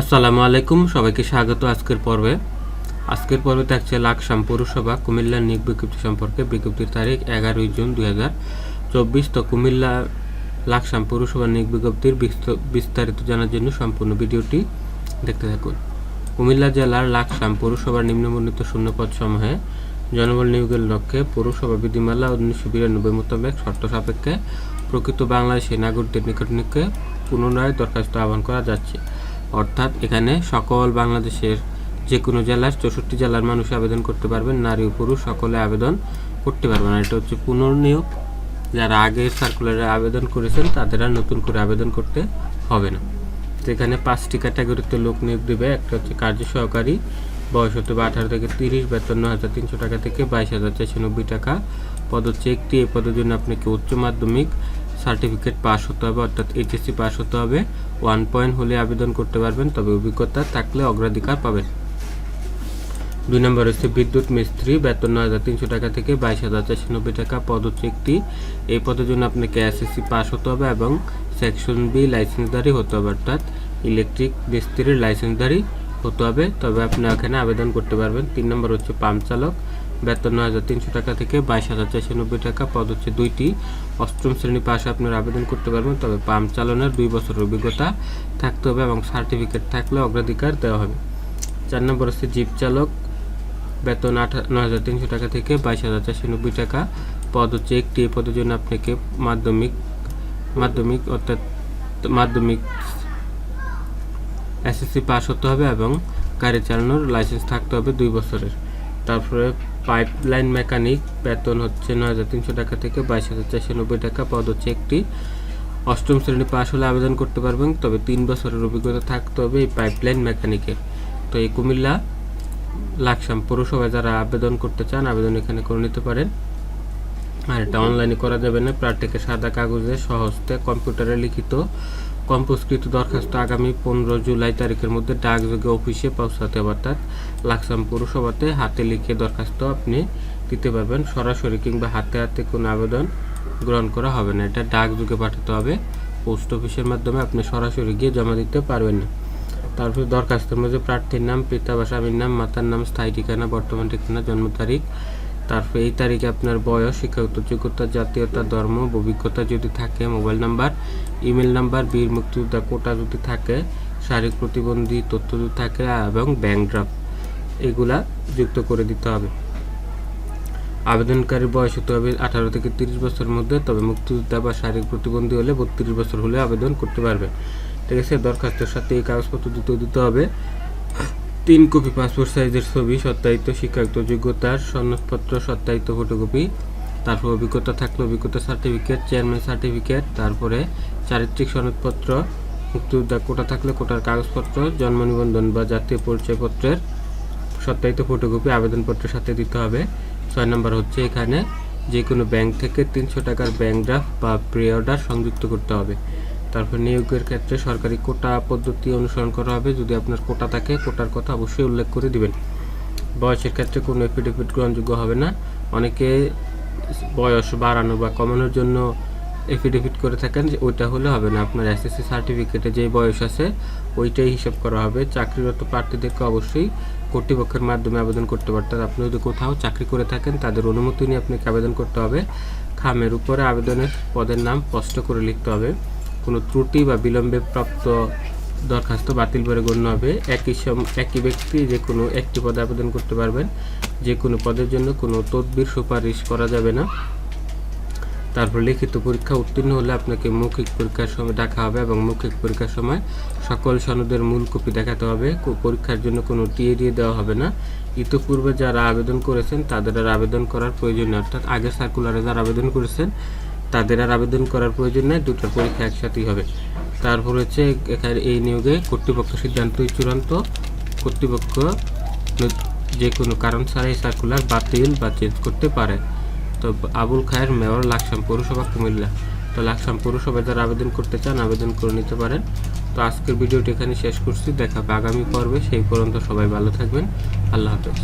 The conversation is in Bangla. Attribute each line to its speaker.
Speaker 1: আসসালামু আলাইকুম, সবাইকে স্বাগত আজকের পর্বে। আজকের পর্বে থাকছে লাকসাম পৌরসভা কুমিল্লার নিয়োগ বিজ্ঞপ্তি সম্পর্কে বিজ্ঞপ্তির তারিখ এগারোই জুন দুই হাজার চব্বিশ। তো কুমিল্লা লাকসাম পৌরসভা নিয়োগ বিজ্ঞপ্তির বিস্ত- বিস্তারিত জানার জন্য সম্পূর্ণ ভিডিওটি দেখতে থাকুন। কুমিল্লা জেলার লাকসাম পৌরসভার নিম্নবর্ণিত শূন্যপদ সমূহে জনবল নিয়োগের লক্ষ্যে পৌরসভা বিধিমালা উনিশশো বিরানব্বই মোতাবেক শর্ত সাপেক্ষে প্রকৃত বাংলাদেশি নাগরিকদের নিকট নিকটে পুনরায় দরখাস্ত আহ্বান করা যাচ্ছে। অর্থাৎ এখানে সকল বাংলাদেশের যে কোনো জেলার চৌষট্টি জেলার মানুষ আবেদন করতে পারবেন, নারী ও পুরুষ সকলে আবেদন করতে পারবেন। আর এটা হচ্ছে পুনর্নিয়োগ। যারা আগে সার্কুলারে আবেদন করেছেন, তাদের আর নতুন করে আবেদন করতে হবে না। এখানে পাঁচটি ক্যাটাগরিতে লোক নিয়োগ দেবে, একটা হচ্ছে কার্য সহকারী, বয়স হতে হবে আঠারো থেকে তিরিশ, বেতন হাজার তিনশো টাকা থেকে বাইশ হাজার চারশো নব্বই টাকা। পদ হচ্ছে একটি, এই পদের জন্য আপনাকে উচ্চ মাধ্যমিক সার্টিফিকেট পাস হতে হবে, অর্থাৎ এইচএসসি পাস হতে হবে। ওয়ান পয়েন্ট হলে আবেদন করতে পারবেন, তবে অভিজ্ঞতা থাকলে অগ্রাধিকার পাবেন। দুই নম্বর হচ্ছে বিদ্যুৎ মিস্ত্রি, বেতন নয় হাজার তিনশো টাকা থেকে বাইশ হাজার চারশো নব্বই টাকা পদ একটি এই পদের জন্য আপনাকে এসএসসি পাস হতে হবে এবং সেকশন বি লাইসেন্সধারী হতে হবে, অর্থাৎ ইলেকট্রিক মিস্ত্রির লাইসেন্সধারী হতে হবে। তবে আপনি এখানে আবেদন করতে পারবেন। তিন নম্বর হচ্ছে পাম্প চালক। বেতন নয় হাজার তিনশো টাকা থেকে বাইশ হাজার চারশো নব্বই টাকা পদ হচ্ছে দুইটি। অষ্টম শ্রেণি পাশে আপনারা আবেদন করতে পারবেন, তবে পাম্প চালনের দুই বছরের অভিজ্ঞতা থাকতে হবে এবং সার্টিফিকেট থাকলে অগ্রাধিকার দেওয়া হবে। চার নম্বর হচ্ছে জিপ চালক, বেতন আঠা নয় হাজার তিনশো টাকা থেকে বাইশ হাজার চারশো নব্বই টাকা। পদ হচ্ছে একটি পদের জন্য আপনাকে মাধ্যমিক মাধ্যমিক অর্থাৎ মাধ্যমিক এসএসসি পাস হতে হবে এবং গাড়ি চালানোর লাইসেন্স থাকতে হবে দুই বছরের। তারপরে পাইপলাইন মেকানিক বেতন হচ্ছে নয় হাজার তিনশো টাকা থেকে বাইশ হাজার চারশো নব্বই টাকা। পদ হচ্ছে একটি। অষ্টম শ্রেণি পাশ হলে আবেদন করতে পারবেন তবে তিন বছরের অভিজ্ঞতা থাকতে হবে এই পাইপলাইন মেকানিকের তো এই কুমিল্লা লাকসাম পৌরসভায় যারা আবেদন করতে চান আবেদন এখানে করে নিতে পারেন। আর এটা অনলাইনে করা যাবে না প্রার্থীকে সাদা কাগজে সহজতে কম্পিউটারে লিখিত কম্পোজকৃত দরখাস্ত আগামী পনেরো জুলাই তারিখের মধ্যে ডাকযোগে অফিসে পৌঁছাতে হবে, অর্থাৎ লাকসাম পৌরসভাতে হাতে লিখে দরখাস্ত আপনি দিতে পারবেন। সরাসরি কিংবা হাতে হাতে কোনো আবেদন গ্রহণ করা হবে না। এটা ডাকযোগে পাঠাতে হবে। পোস্ট অফিসের মাধ্যমে আপনি সরাসরি গিয়ে জমা দিতে পারবেন না। তারপরে দরখাস্তের মধ্যে প্রার্থীর নাম, পিতা বা স্বামীর নাম, মাতার নাম, স্থায়ী ঠিকানা, বর্তমান ঠিকানা, জন্ম তারিখ তারপরে এই তারিখে আপনার বয়স, শিক্ষাগত যোগ্যতা, জাতীয়তা, ধর্ম, অভিজ্ঞতা যদি থাকে, মোবাইল নাম্বার, ইমেল নাম্বার, বীর মুক্তিযোদ্ধা কোটা যদি থাকে, শারীরিক প্রতিবন্ধী তথ্য যদি থাকে, এবং ব্যাংক ড্রাফট, এগুলা যুক্ত করে দিতে হবে। আবেদনকারীর বয়স হতে হবে আঠারো থেকে তিরিশ বছরের মধ্যে, তবে মুক্তিযোদ্ধা বা শারীরিক প্রতিবন্ধী হলে বত্রিশ বছর হলে আবেদন করতে পারবে। ঠিক আছে, দরখাস্তের সাথে এই কাগজপত্র দুটো দিতে হবে। তিন কপি পাসপোর্ট সাইজের ছবি, সত্যায়িত শিক্ষাগত যোগ্যতার সনদপত্র, সত্যায়িত ফটোকপি তারপর অভিজ্ঞতা থাকলে অভিজ্ঞতা সার্টিফিকেট চেয়ারম্যান সার্টিফিকেট তারপরে চারিত্রিক সনদপত্র, মুক্তিযোদ্ধা কোটা থাকলে কোটার কাগজপত্র, জন্ম নিবন্ধন বা জাতীয় পরিচয়পত্রের সত্যায়িত ফটোকপি আবেদনপত্রের সাথে দিতে হবে। ছয় নম্বর হচ্ছে এখানে যে কোনো ব্যাংক থেকে তিনশো টাকার ব্যাংক ড্রাফট বা প্রি অর্ডার সংযুক্ত করতে হবে। তারপর নিয়োগের ক্ষেত্রে সরকারি কোটা পদ্ধতি অনুসরণ করা হবে। যদি আপনার কোটা থাকে, কোটার কথা অবশ্যই উল্লেখ করে দিবেন। বয়সের ক্ষেত্রে কোনো এফিডেভিট গ্রহণযোগ্য হবে না। অনেকে বয়স বাড়ানো বা কমানোর জন্য এফিডেভিট করে থাকেন যে ওইটা হলে হবে না। আপনার এসএসসি সার্টিফিকেটে যে বয়স আছে, ওইটাই হিসাব করা হবে। চাকরিরত প্রার্থীদেরকে অবশ্যই কর্তৃপক্ষের মাধ্যমে আবেদন করতে পারতেন আপনি যদি কোথাও চাকরি করে থাকেন, তাদের অনুমতি নিয়ে আপনাকে আবেদন করতে হবে। খামের উপরে আবেদনের পদের নাম স্পষ্ট করে লিখতে হবে। কোনো ত্রুটি বা বিলম্বে প্রাপ্ত দরখাস্ত বাতিল করে গণ্য হবে। একই সম, একই ব্যক্তি যে কোনো একটি পদে আবেদন করতে পারবেন। যে কোনো পদের জন্য কোনো তদবির সুপারিশ করা যাবে না। তারপর লিখিত পরীক্ষা উত্তীর্ণ হলে আপনাকে মৌখিক পরীক্ষার সময় ডাকা হবে এবং মৌখিক পরীক্ষার সময় সকল সনদের মূল কপি দেখাতে হবে। পরীক্ষার জন্য কোনো টিএ দিয়ে দেওয়া হবে না। ইতিপূর্বে যারা আবেদন করেছেন তাদের আর আবেদন করার প্রয়োজন নেই। অর্থাৎ আগে সার্কুলারে যারা আবেদন করেছেন তাদের আর আবেদন করার প্রয়োজন নেই, দুটোর পরীক্ষা একসাথেই হবে। তারপর হচ্ছে এখানে এই নিয়োগে কর্তৃপক্ষ সিদ্ধান্তই চূড়ান্ত। কর্তৃপক্ষ যে কোনো কারণ ছাড়াই সার্কুলার বাতিল বা চেঞ্জ করতে পারে। তো আবুল খায়ের মেয়র লাকসাম পৌরসভা কুমিল্লা। তো লাকসাম পৌরসভায় যারা আবেদন করতে চান, আবেদন করে নিতে পারেন। তো আজকের ভিডিওটি এখানে শেষ করছি। দেখা আগামী পর্বে। সেই পর্যন্ত সবাই ভালো থাকবেন। আল্লাহ হাফেজ।